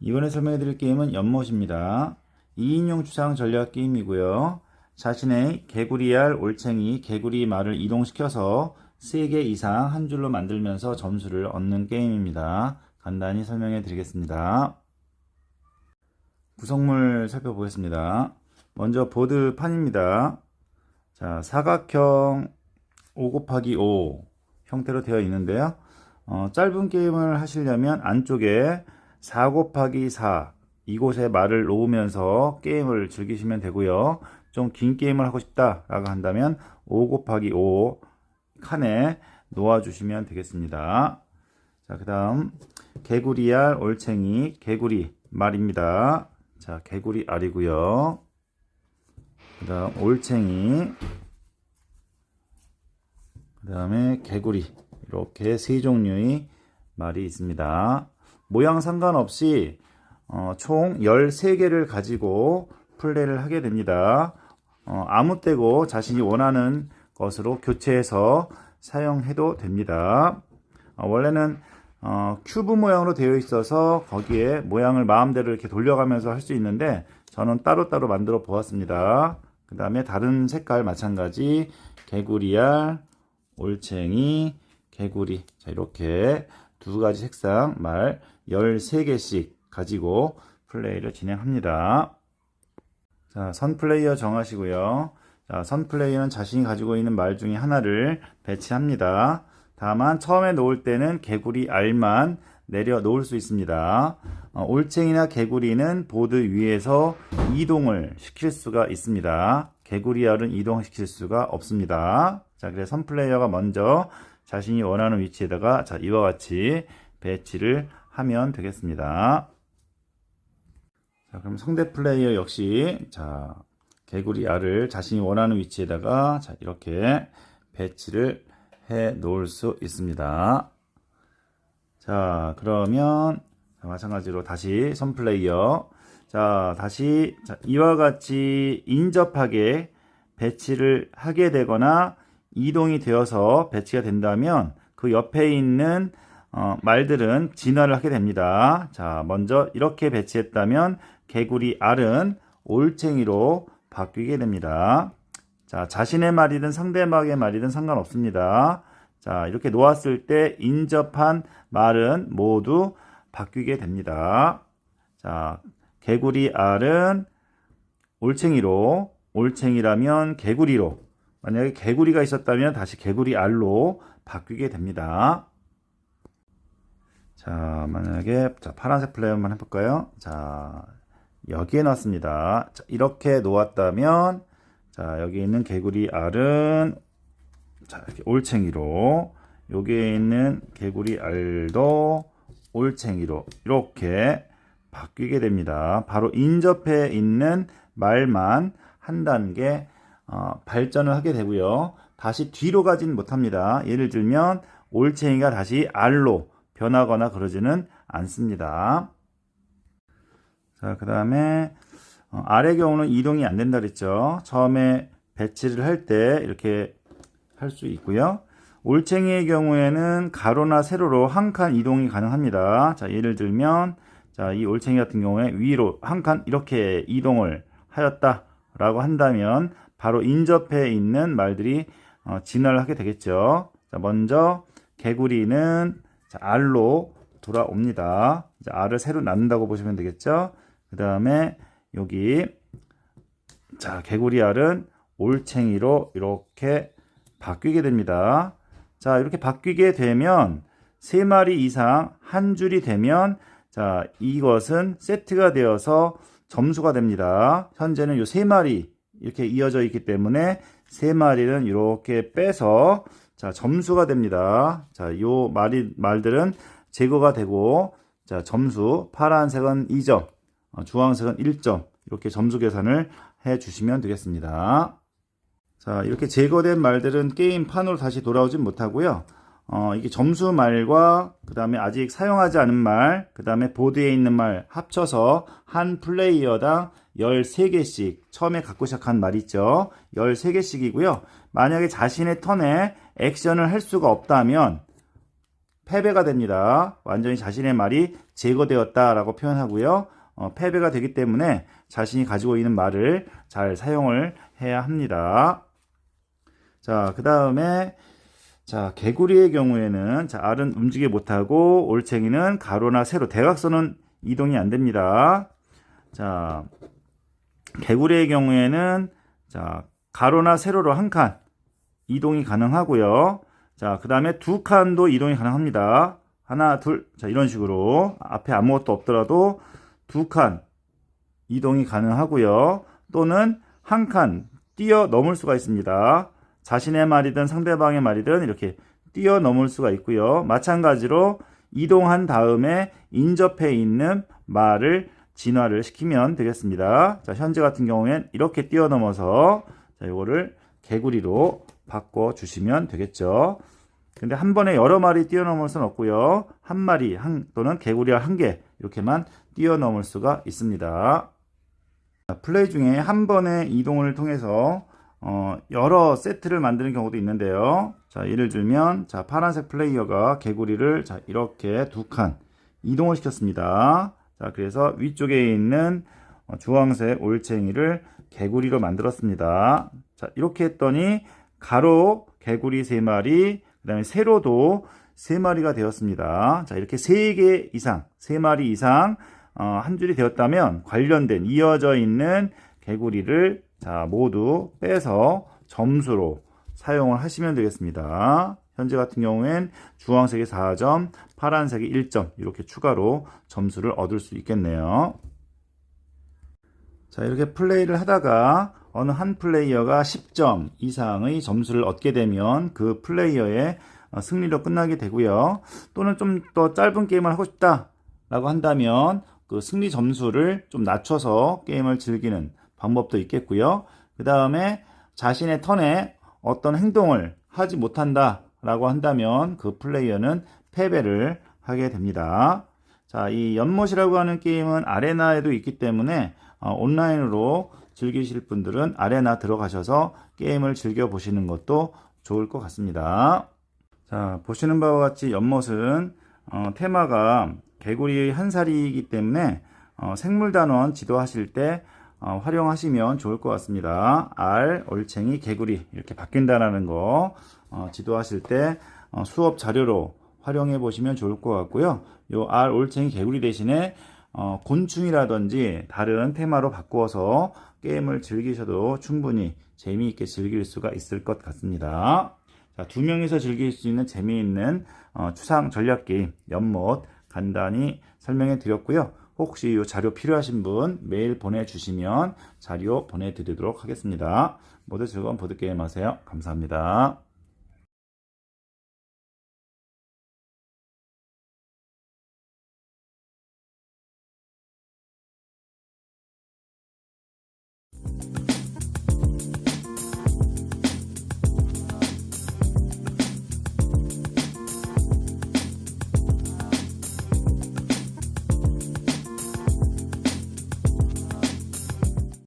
이번에 설명해 드릴 게임은 연못입니다. 2인용 주상 전략 게임이고요. 자신의 개구리알, 올챙이, 개구리 말을 이동시켜서 3개 이상 한 줄로 만들면서 점수를 얻는 게임입니다. 간단히 설명해 드리겠습니다. 구성물 살펴보겠습니다. 먼저 보드 판입니다. 자, 사각형 5 곱하기 5 형태로 되어 있는데요. 어, 짧은 게임을 하시려면 안쪽에 4 곱하기 4 이곳에 말을 놓으면서 게임을 즐기시면 되고요. 좀 긴 게임을 하고 싶다라고 한다면 5 곱하기 5 칸에 놓아주시면 되겠습니다. 자, 그 다음 개구리알, 올챙이, 개구리 말입니다. 자, 개구리 알이고요. 그 다음 올챙이 그 다음에 개구리 이렇게 세 종류의 말이 있습니다. 모양 상관없이 어, 총 13개를 가지고 플레이를 하게 됩니다. 어, 아무 때고 자신이 원하는 것으로 교체해서 사용해도 됩니다. 어, 원래는 어, 큐브 모양으로 되어 있어서 거기에 모양을 마음대로 이렇게 돌려가면서 할 수 있는데 저는 따로따로 만들어 보았습니다. 그 다음에 다른 색깔 마찬가지 개구리알, 올챙이, 개구리 자 이렇게 두 가지 색상 말 13개씩 가지고 플레이를 진행합니다. 자, 선 플레이어 정하시고요. 자, 선 플레이어는 자신이 가지고 있는 말 중에 하나를 배치합니다. 다만 처음에 놓을 때는 개구리 알만 내려 놓을 수 있습니다. 어, 올챙이나 개구리는 보드 위에서 이동을 시킬 수가 있습니다. 개구리 알은 이동시킬 수가 없습니다. 자, 그래서 선 플레이어가 먼저 자신이 원하는 위치에다가 자, 이와 같이 배치를 하면 되겠습니다. 자, 그럼 상대 플레이어 역시 자, 개구리 알을 자신이 원하는 위치에다가 자, 이렇게 배치를 해 놓을 수 있습니다. 자, 그러면 자, 마찬가지로 다시 선 플레이어 자, 다시 자, 이와 같이 인접하게 배치를 하게 되거나 이동이 되어서 배치가 된다면 그 옆에 있는 어, 말들은 진화를 하게 됩니다. 자, 먼저 이렇게 배치했다면 개구리 알은 올챙이로 바뀌게 됩니다. 자, 자신의 말이든 상대방의 말이든 상관없습니다. 자, 이렇게 놓았을 때 인접한 말은 모두 바뀌게 됩니다. 자, 개구리 알은 올챙이로, 올챙이라면 개구리로, 만약에 개구리가 있었다면 다시 개구리 알로 바뀌게 됩니다. 자, 만약에 자, 파란색 플레이 한번 해볼까요? 자, 여기에 놨습니다. 자, 이렇게 놓았다면, 자, 여기 있는 개구리 알은, 자, 이렇게 올챙이로, 여기에 있는 개구리 알도 올챙이로, 이렇게 바뀌게 됩니다. 바로 인접해 있는 말만 한 단계 어, 발전을 하게 되고요. 다시 뒤로 가진 못합니다. 예를 들면 올챙이가 다시 알로 변하거나 그러지는 않습니다. 자, 그 다음에 어, 알의 경우는 이동이 안 된다 그랬죠. 처음에 배치를 할 때 이렇게 할 수 있고요. 올챙이의 경우에는 가로나 세로로 한 칸 이동이 가능합니다. 자, 예를 들면 자, 이 올챙이 같은 경우에 위로 한 칸 이렇게 이동을 하였다라고 한다면 바로 인접해 있는 말들이 어, 진화를 하게 되겠죠. 자, 먼저 개구리는 자, 알로 돌아옵니다. 자, 알을 새로 낳는다고 보시면 되겠죠. 그 다음에 여기 자 개구리 알은 올챙이로 이렇게 바뀌게 됩니다. 자 이렇게 바뀌게 되면 세 마리 이상 한 줄이 되면 자 이것은 세트가 되어서 점수가 됩니다. 현재는 요 세 마리 이렇게 이어져 있기 때문에 세 마리는 이렇게 빼서 자 점수가 됩니다. 자요 말이 말들은 제거가 되고 자 점수 파란색은 2점, 어, 주황색은 1점 이렇게 점수 계산을 해 주시면 되겠습니다. 자 이렇게 제거된 말들은 게임판으로 다시 돌아오진 못하고요. 어, 이게 점수 말과 그 다음에 아직 사용하지 않은 말, 그 다음에 보드에 있는 말 합쳐서 한 플레이어당 13개씩 처음에 갖고 시작한 말 있죠. 13개씩이고요. 만약에 자신의 턴에 액션을 할 수가 없다면 패배가 됩니다. 완전히 자신의 말이 제거되었다라고 표현하고요. 어, 패배가 되기 때문에 자신이 가지고 있는 말을 잘 사용을 해야 합니다. 자, 그 다음에 자, 개구리의 경우에는 자, 알은 움직이 못하고 올챙이는 가로나 세로 대각선은 이동이 안 됩니다. 자, 개구리의 경우에는 자, 가로나 세로로 한 칸 이동이 가능하고요. 자, 그 다음에 두 칸도 이동이 가능합니다. 하나, 둘, 자, 이런 식으로 앞에 아무것도 없더라도 두 칸 이동이 가능하고요. 또는 한 칸 뛰어넘을 수가 있습니다. 자신의 말이든 상대방의 말이든 이렇게 뛰어넘을 수가 있고요. 마찬가지로 이동한 다음에 인접해 있는 말을 진화를 시키면 되겠습니다. 자, 현재 같은 경우엔 이렇게 뛰어넘어서 자, 이거를 개구리로 바꿔 주시면 되겠죠. 근데 한 번에 여러 마리 뛰어넘을 수는 없고요. 한 마리 한, 또는 개구리와 한 개 이렇게만 뛰어넘을 수가 있습니다. 자, 플레이 중에 한 번의 이동을 통해서 어, 여러 세트를 만드는 경우도 있는데요. 자, 예를 들면, 자, 파란색 플레이어가 개구리를 자, 이렇게 두 칸 이동을 시켰습니다. 자, 그래서 위쪽에 있는 어, 주황색 올챙이를 개구리로 만들었습니다. 자, 이렇게 했더니 가로 개구리 세 마리, 그 다음에 세로도 세 마리가 되었습니다. 자, 이렇게 세 개 이상, 세 마리 이상, 어, 한 줄이 되었다면 관련된 이어져 있는 개구리를 자, 모두 빼서 점수로 사용을 하시면 되겠습니다. 현재 같은 경우엔 주황색이 4점, 파란색이 1점 이렇게 추가로 점수를 얻을 수 있겠네요. 자, 이렇게 플레이를 하다가 어느 한 플레이어가 10점 이상의 점수를 얻게 되면 그 플레이어의 어, 승리로 끝나게 되고요. 또는 좀 더 짧은 게임을 하고 싶다 라고 한다면 그 승리 점수를 좀 낮춰서 게임을 즐기는 방법도 있겠고요. 그 다음에 자신의 턴에 어떤 행동을 하지 못한다 라고 한다면 그 플레이어는 패배를 하게 됩니다. 자, 이 연못이라고 하는 게임은 아레나에도 있기 때문에 어, 온라인으로 즐기실 분들은 아레나 들어가셔서 게임을 즐겨 보시는 것도 좋을 것 같습니다. 자, 보시는 바와 같이 연못은 어, 테마가 개구리의 한 살이기 때문에 어, 생물단원 지도하실 때 어, 활용하시면 좋을 것 같습니다. 알, 올챙이, 개구리 이렇게 바뀐다라는 거 어, 지도하실 때 어, 수업 자료로 활용해 보시면 좋을 것 같고요. 요 알, 올챙이, 개구리 대신에 어, 곤충이라든지 다른 테마로 바꾸어서 게임을 즐기셔도 충분히 재미있게 즐길 수가 있을 것 같습니다. 자, 두 명이서 즐길 수 있는 재미있는 어, 추상 전략 게임 연못 간단히 설명해 드렸고요. 혹시 이 자료 필요하신 분 메일 보내주시면 자료 보내드리도록 하겠습니다. 모두 즐거운 보드게임 하세요. 감사합니다.